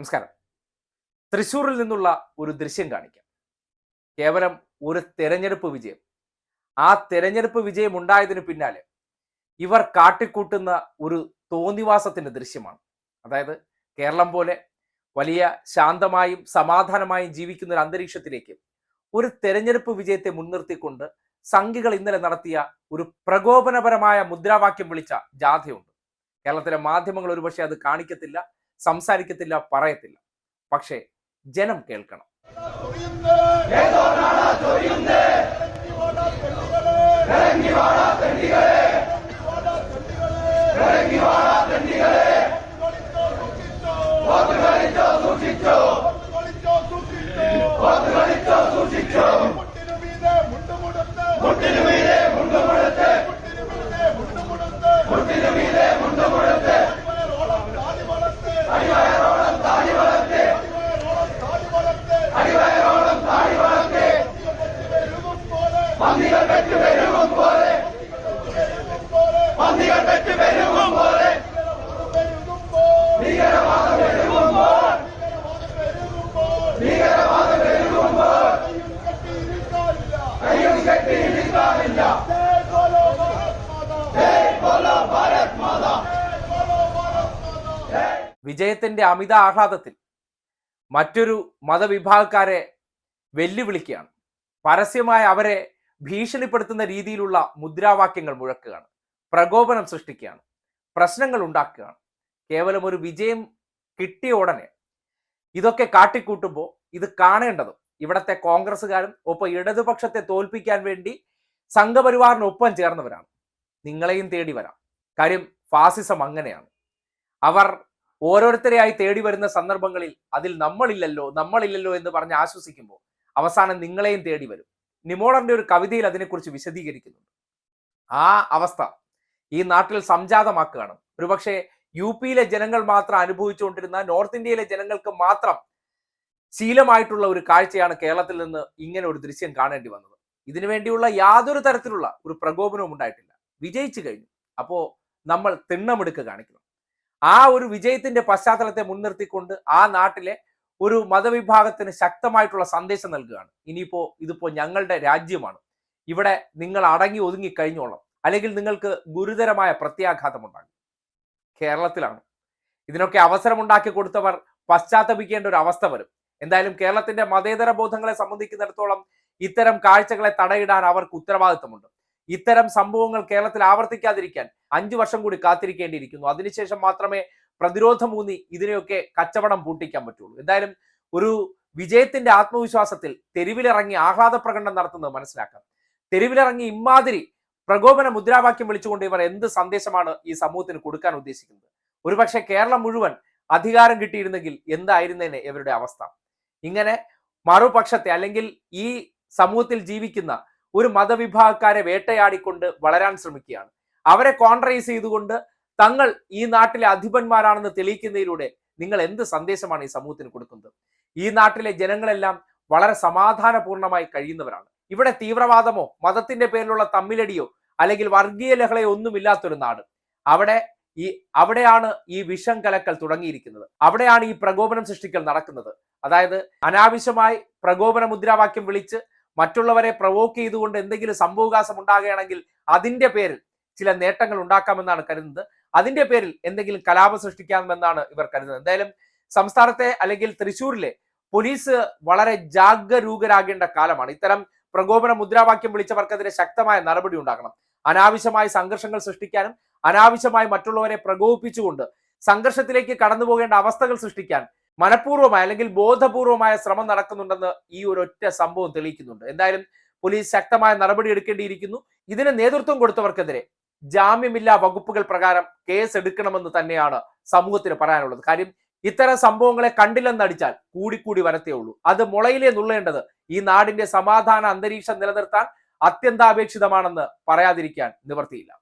നമസ്കാരം. തൃശ്ശൂരിൽ നിന്നുള്ള ഒരു ദൃശ്യം കാണിക്കാം. കേവലം ഒരു തെരഞ്ഞെടുപ്പ് വിജയം. ആ തെരഞ്ഞെടുപ്പ് വിജയം ഉണ്ടായതിനു പിന്നാലെ ഇവർ കാട്ടിക്കൂട്ടുന്ന ഒരു തോന്നിവാസത്തിന്റെ ദൃശ്യമാണ്. അതായത് കേരളം പോലെ വലിയ ശാന്തമായും സമാധാനമായും ജീവിക്കുന്ന ഒരു അന്തരീക്ഷത്തിലേക്ക് ഒരു തെരഞ്ഞെടുപ്പ് വിജയത്തെ മുൻനിർത്തിക്കൊണ്ട് സംഘികൾ ഇന്നലെ നടത്തിയ ഒരു പ്രകോപനപരമായ മുദ്രാവാക്യം വിളിച്ച ജാഥയുണ്ട്. കേരളത്തിലെ മാധ്യമങ്ങൾ ഒരുപക്ഷെ അത് കാണിക്കത്തില്ല. സംസാരിക്കത്തില്ല പറയത്തില്ല പക്ഷേ ജനം കേൾക്കണം വിജയത്തിന്റെ അമിത ആഹ്ലാദത്തിൽ മറ്റൊരു മതവിഭാഗക്കാരെ വെല്ലുവിളിക്കുകയാണ്. പരസ്യമായി അവരെ ഭീഷണിപ്പെടുത്തുന്ന രീതിയിലുള്ള മുദ്രാവാക്യങ്ങൾ മുഴക്കുകയാണ്. പ്രകോപനം സൃഷ്ടിക്കുകയാണ്. പ്രശ്നങ്ങൾ ഉണ്ടാക്കുകയാണ്. കേവലം ഒരു വിജയം കിട്ടിയ ഉടനെ ഇതൊക്കെ കാട്ടിക്കൂട്ടുമ്പോൾ ഇത് കാണേണ്ടതും ഇവിടത്തെ കോൺഗ്രസ്സുകാരും ഒപ്പം ഇടതുപക്ഷത്തെ തോൽപ്പിക്കാൻ വേണ്ടി സംഘപരിവാറിനൊപ്പം ചേർന്നവരാണ്. നിങ്ങളെയും തേടി വരാം. കാര്യം ഫാസിസം അങ്ങനെയാണ്. അവർ ഓരോരുത്തരെയായി തേടി വരുന്ന സന്ദർഭങ്ങളിൽ അതിൽ നമ്മളില്ലല്ലോ നമ്മളില്ലല്ലോ എന്ന് പറഞ്ഞ് ആശ്വസിക്കുമ്പോൾ അവസാനം നിങ്ങളെയും തേടി വരും. നിമോളറിന്റെ ഒരു കവിതയിൽ അതിനെക്കുറിച്ച് വിശദീകരിക്കുന്നുണ്ട്. ആ അവസ്ഥ ഈ നാട്ടിൽ സംജാതമാക്കുകയാണ്. ഒരുപക്ഷെ യു പിയിലെ ജനങ്ങൾ മാത്രം അനുഭവിച്ചുകൊണ്ടിരുന്ന നോർത്ത് ഇന്ത്യയിലെ ജനങ്ങൾക്ക് മാത്രം ശീലമായിട്ടുള്ള ഒരു കാഴ്ചയാണ് കേരളത്തിൽ നിന്ന് ഇങ്ങനെ ഒരു ദൃശ്യം കാണേണ്ടി വന്നത്. ഇതിനു വേണ്ടിയുള്ള യാതൊരു തരത്തിലുള്ള ഒരു പ്രകോപനവും ഉണ്ടായിട്ടില്ല. വിജയിച്ചു കഴിഞ്ഞു. അപ്പോ നമ്മൾ തിണ്ണമെടുക്ക് കാണിക്കണം ആ ഒരു വിജയത്തിന്റെ പശ്ചാത്തലത്തെ മുൻനിർത്തിക്കൊണ്ട് ആ നാട്ടിലെ ഒരു മതവിഭാഗത്തിന് ശക്തമായിട്ടുള്ള സന്ദേശം നൽകുകയാണ്. ഇനിയിപ്പോ ഇതിപ്പോ ഞങ്ങളുടെ രാജ്യമാണ്. ഇവിടെ നിങ്ങൾ അടങ്ങി ഒതുങ്ങി കഴിഞ്ഞോളാം. അല്ലെങ്കിൽ നിങ്ങൾക്ക് ഗുരുതരമായ പ്രത്യാഘാതം ഉണ്ടാകും. കേരളത്തിലാണ്. ഇതിനൊക്കെ അവസരമുണ്ടാക്കി കൊടുത്തവർ പശ്ചാത്തപിക്കേണ്ട ഒരു അവസ്ഥ വരും. എന്തായാലും കേരളത്തിന്റെ മതേതര ബോധങ്ങളെ സംബന്ധിക്കുന്നിടത്തോളം ഇത്തരം കാഴ്ചകളെ തടയിടാൻ അവർക്ക് ഉത്തരവാദിത്തമുണ്ട്. ഇത്തരം സംഭവങ്ങൾ കേരളത്തിൽ ആവർത്തിക്കാതിരിക്കാൻ അഞ്ചു വർഷം കൂടി കാത്തിരിക്കേണ്ടിയിരിക്കുന്നു. അതിനുശേഷം മാത്രമേ പ്രതിരോധമൂന്നി ഇതിനെയൊക്കെ കച്ചവടം പൂട്ടിക്കാൻ പറ്റുള്ളൂ. എന്തായാലും ഒരു വിജയത്തിന്റെ ആത്മവിശ്വാസത്തിൽ തെരുവിലിറങ്ങി ആഹ്ലാദ പ്രകടനം നടത്തുന്നത് മനസ്സിലാക്കാം. തെരുവിലിറങ്ങി ഇമാതിരി പ്രകോപന മുദ്രാവാക്യം വിളിച്ചുകൊണ്ട് ഇവർ എന്ത് സന്ദേശമാണ് ഈ സമൂഹത്തിന് കൊടുക്കാൻ ഉദ്ദേശിക്കുന്നത്? ഒരുപക്ഷെ കേരളം മുഴുവൻ അധികാരം കിട്ടിയിരുന്നെങ്കിൽ എന്തായിരുന്നേനെ ഇവരുടെ അവസ്ഥ? ഇങ്ങനെ മറുപക്ഷത്തെ അല്ലെങ്കിൽ ഈ സമൂഹത്തിൽ ജീവിക്കുന്ന ഒരു മതവിഭാഗക്കാരെ വേട്ടയാടിക്കൊണ്ട് വളരാൻ ശ്രമിക്കുകയാണ്. അവരെ കോൺട്രൈസ് ചെയ്തുകൊണ്ട് തങ്ങൾ ഈ നാട്ടിലെ അധിപന്മാരാണെന്ന് തെളിയിക്കുന്നതിലൂടെ നിങ്ങൾ എന്ത് സന്ദേശമാണ് ഈ സമൂഹത്തിന് കൊടുക്കുന്നത്? ഈ നാട്ടിലെ ജനങ്ങളെല്ലാം വളരെ സമാധാനപൂർണമായി കഴിയുന്നവരാണ്. ഇവിടെ തീവ്രവാദമോ മതത്തിന്റെ പേരിലുള്ള തമ്മിലടിയോ അല്ലെങ്കിൽ വർഗീയ ലഹളയോ ഒന്നുമില്ലാത്തൊരു നാട്. അവിടെ ഈ അവിടെയാണ് ഈ വിഷം കലക്കൽ തുടങ്ങിയിരിക്കുന്നത്. അവിടെയാണ് ഈ പ്രകോപനം സൃഷ്ടിക്കൽ നടക്കുന്നത്. അതായത് അനാവശ്യമായി പ്രകോപന മുദ്രാവാക്യം വിളിച്ച് മറ്റുള്ളവരെ പ്രവോക്ക് ചെയ്തുകൊണ്ട് എന്തെങ്കിലും സംഭവകാശം ഉണ്ടാകുകയാണെങ്കിൽ അതിന്റെ പേരിൽ ചില നേട്ടങ്ങൾ ഉണ്ടാക്കാമെന്നാണ് കരുതുന്നത്. അതിന്റെ പേരിൽ എന്തെങ്കിലും കലാപം സൃഷ്ടിക്കാമെന്നാണ് ഇവർ കരുതുന്നത്. എന്തായാലും സംസ്ഥാനത്തെ അല്ലെങ്കിൽ തൃശ്ശൂരിലെ പോലീസ് വളരെ ജാഗരൂകരാകേണ്ട കാലമാണ്. ഇത്തരം പ്രകോപന മുദ്രാവാക്യം വിളിച്ചവർക്കെതിരെ ശക്തമായ നടപടി ഉണ്ടാക്കണം അനാവശ്യമായ സംഘർഷങ്ങൾ സൃഷ്ടിക്കാനും അനാവശ്യമായി മറ്റുള്ളവരെ പ്രകോപിപ്പിച്ചുകൊണ്ട് സംഘർഷത്തിലേക്ക് കടന്നുപോകേണ്ട അവസ്ഥകൾ സൃഷ്ടിക്കാൻ മനഃപൂർവമായ അല്ലെങ്കിൽ ബോധപൂർവമായ ശ്രമം നടക്കുന്നുണ്ടെന്ന് ഈ ഒരു ഒറ്റ സംഭവം തെളിയിക്കുന്നുണ്ട്. എന്തായാലും പോലീസ് ശക്തമായ നടപടി എടുക്കേണ്ടിയിരിക്കുന്നു. ഇതിന് നേതൃത്വം കൊടുത്തവർക്കെതിരെ ജാമ്യമില്ലാ വകുപ്പുകൾ പ്രകാരം കേസ് എടുക്കണമെന്ന് തന്നെയാണ് സമൂഹത്തിന് പറയാനുള്ളത്. കാര്യം ഇത്തരം സംഭവങ്ങളെ കണ്ടില്ലെന്നടിച്ചാൽ കൂടിക്കൂടി വരത്തേ ഉള്ളൂ. അത് മുളയിലേ നുള്ളേണ്ടത് ഈ നാടിന്റെ സമാധാന അന്തരീക്ഷം നിലനിർത്താൻ അത്യന്താപേക്ഷിതമാണെന്ന് പറയാതിരിക്കാൻ നിവർത്തിയില്ല.